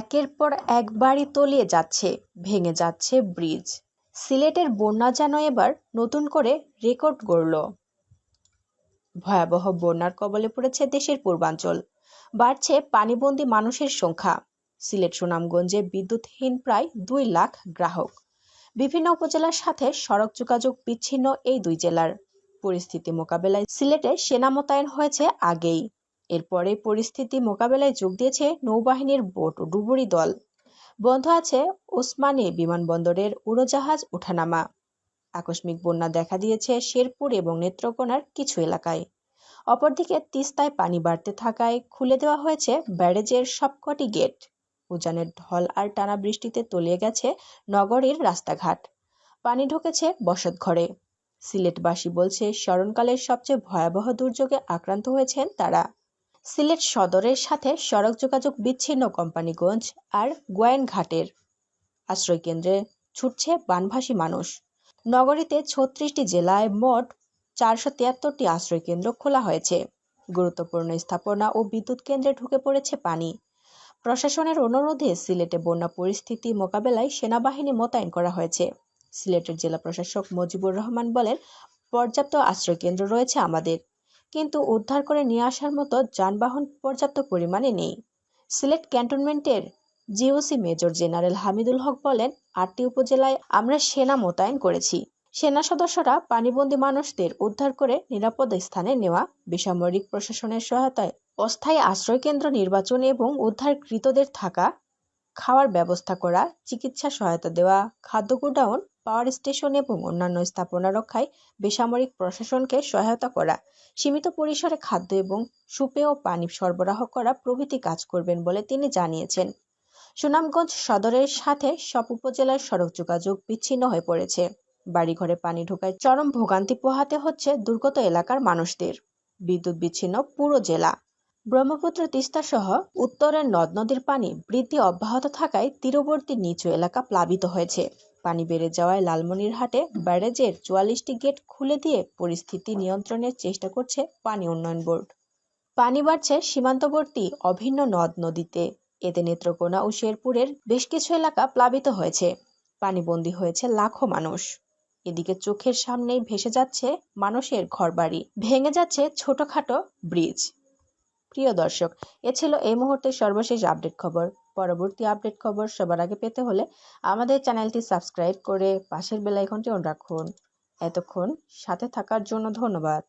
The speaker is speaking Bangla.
একের পর এক বাড়ি তলিয়ে যাচ্ছে, ভেঙে যাচ্ছে ব্রিজ। সিলেটের বন্যা যেন এবার নতুন করে রেকর্ড গড়ল। ভয়াবহ বন্যার কবলে পড়েছে দেশের পূর্বাঞ্চল। বাড়ছে পানিবন্দী মানুষের সংখ্যা। সিলেট সুনামগঞ্জে বিদ্যুৎহীন প্রায় দুই লাখ গ্রাহক। বিভিন্ন উপজেলার সাথে সড়ক যোগাযোগ বিচ্ছিন্ন এই দুই জেলার। পরিস্থিতি মোকাবেলায় সিলেটে সেনা মোতায়েন হয়েছে আগেই। এরপরে পরিস্থিতি মোকাবেলায় যোগ দিয়েছে নৌবাহিনীর বোট ডুবুরি দল। বন্ধ আছে ওসমানী বিমানবন্দরের উড়োজাহাজ ওঠানামা। আকস্মিক বন্যা দেখা দিয়েছে শেরপুর এবং নেত্রকোনার কিছু এলাকায়। অপরদিকে তিস্তায় পানি বাড়তে থাকায় খুলে দেওয়া হয়েছে ব্যারেজের সবকটি গেট। উজানের ঢল আর টানা বৃষ্টিতে তলিয়ে গেছে নগরীর রাস্তাঘাট। পানি ঢুকেছে বসত ঘরে সিলেটবাসী বলছে, স্মরণকালের সবচেয়ে ভয়াবহ দুর্যোগে আক্রান্ত হয়েছেন তারা। সিলেট সদরের সাথে সড়ক যোগাযোগ বিচ্ছিন্ন কোম্পানিগঞ্জ আর গোয়াইনঘাটের। আশ্রয়কেন্দ্রে ছুটছে বানভাসী মানুষ। নগরীতে ছত্রিশটি জেলায় মোট চারশো তিয়াত্তরটি আশ্রয়কেন্দ্র খোলা হয়েছে। গুরুত্বপূর্ণ স্থাপনা ও বিদ্যুৎ কেন্দ্রে ঢুকে পড়েছে পানি। প্রশাসনের অনুরোধে সিলেটে বন্যা পরিস্থিতি মোকাবেলায় সেনাবাহিনী মোতায়েন করা হয়েছে। সিলেটের জেলা প্রশাসক মজিবুর রহমান বলেন, পর্যাপ্ত আশ্রয়কেন্দ্র রয়েছে আমাদের, কিন্তু উদ্ধার করে নিয়ে আসার মতো যানবাহন পর্যাপ্ত পরিমাণে নেই। সিলেট ক্যান্টনমেন্টের GOC major general Hamidul Haque বলেন, আটটি উপজেলায় আমরা সেনা মোতায়েন করেছি। সেনা সদস্যরা পানিবন্দী মানুষদের উদ্ধার করে নিরাপদ স্থানে নেওয়া বেসামরিক প্রশাসনের সহায়তায় অস্থায়ী আশ্রয়কেন্দ্র নির্বাচন এবং উদ্ধারকৃতদের থাকা খাওয়ার ব্যবস্থা করা, চিকিৎসা সহায়তা দেওয়া, খাদ্য গোডাউন, পাওয়ার স্টেশন এবং অন্যান্য স্থাপনা রক্ষায় বেসামরিক প্রশাসনকে সহায়তা করা, সীমিত পরিসরে খাদ্য এবং সুপেয় পানি সরবরাহ করা প্রভৃতি কাজ করবেন বলে তিনি জানিয়েছেন। সুনামগঞ্জ সদরের সাথে সব উপজেলার সড়ক যোগাযোগ বিচ্ছিন্ন হয়ে পড়েছে। বাড়িঘরে পানি ঢোকায় চরম ভোগান্তি পোহাতে হচ্ছে দুর্গত এলাকার মানুষদের। বিদ্যুৎ বিচ্ছিন্ন পুরো জেলা। ব্রহ্মপুত্র তিস্তা সহ উত্তরের নদ নদীর পানি বৃদ্ধি অব্যাহত থাকায় তীরবর্তী নিচু এলাকা প্লাবিত হয়েছে। পানি বেড়ে যাওয়ায় লালমনিরহাটে ব্যারেজের চুয়াল্লিশটি গেট খুলে দিয়ে পরিস্থিতি নিয়ন্ত্রণের চেষ্টা করছে পানি উন্নয়ন বোর্ড। পানি বাড়ছে সীমান্তবর্তী অভিন্ন নদ নদীতে। এতে নেত্রকোনা ও শেরপুরের বেশ কিছু এলাকা প্লাবিত হয়েছে। পানিবন্দী হয়েছে লাখো মানুষ। এদিকে চোখের সামনেই ভেসে যাচ্ছে মানুষের ঘরবাড়ি। ভেঙে যাচ্ছে ছোটখাটো ব্রিজ প্রিয় দর্শক, এ ছিল এই মুহূর্তে সর্বশেষ আপডেট খবর। পরবর্তী আপডেট খবর সবার আগে পেতে হলে আমাদের চ্যানেলটি সাবস্ক্রাইব করে পাশের বেলাইকনটি অন রাখুন। এতক্ষণ সাথে থাকার জন্য ধন্যবাদ।